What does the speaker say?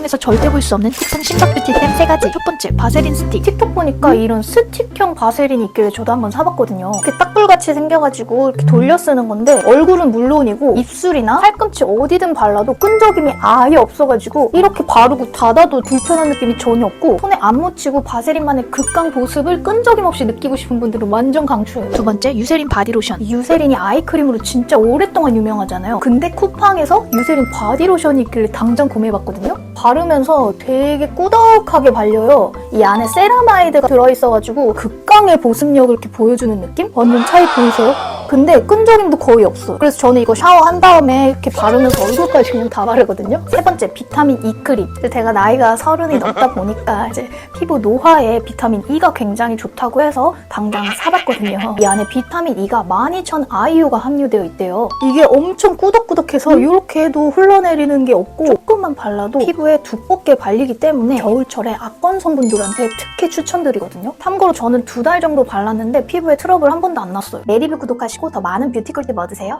구경에서 절대 볼 수 없는 틱탕 심박뷰티템 3가지 첫 번째 바세린 스틱 틱톡 보니까 이런 스틱형 바세린이 있길래 저도 한번 사봤거든요. 이렇게 딱불같이 생겨가지고 이렇게 돌려 쓰는 건데 얼굴은 물론이고 입술이나 팔꿈치 어디든 발라도 끈적임이 아예 없어가지고 이렇게 바르고 닫아도 불편한 느낌이 전혀 없고 손에 안 묻히고 바세린만의 극강 보습을 끈적임 없이 느끼고 싶은 분들은 완전 강추해요. 두 번째 유세린 바디로션 유세린이 아이크림으로 진짜 오랫동안 유명하잖아요. 근데 쿠팡에서 유세린 바디로션이 있길래 당장 구매해봤거든요. 바르면서 되게 꾸덕하게 발려요. 이 안에 세라마이드가 들어있어가지고 극강의 보습력을 이렇게 보여주는 느낌? 완전 차이 보이세요? 근데 끈적임도 거의 없어요. 그래서 저는 이거 샤워한 다음에 이렇게 바르면서 얼굴까지 그냥 다 바르거든요. 세 번째 비타민 E 크림. 제가 나이가 서른이 넘다 보니까 이제 피부 노화에 비타민 E가 굉장히 좋다고 해서 당장 사봤거든요. 이 안에 비타민 E가 12,000 IU가 함유되어 있대요. 이게 엄청 꾸덕꾸덕해서 이렇게 해도 흘러내리는 게 없고 조금만 발라도 피부에 두껍게 발리기 때문에 겨울철에 악건 성 분들한테 특히 추천드리거든요. 참고로 저는 두 달 정도 발랐는데 피부에 트러블 한 번도 안 났어요. 메리뷰 구독 하시고 더 많은 뷰티 꿀팁 얻으세요.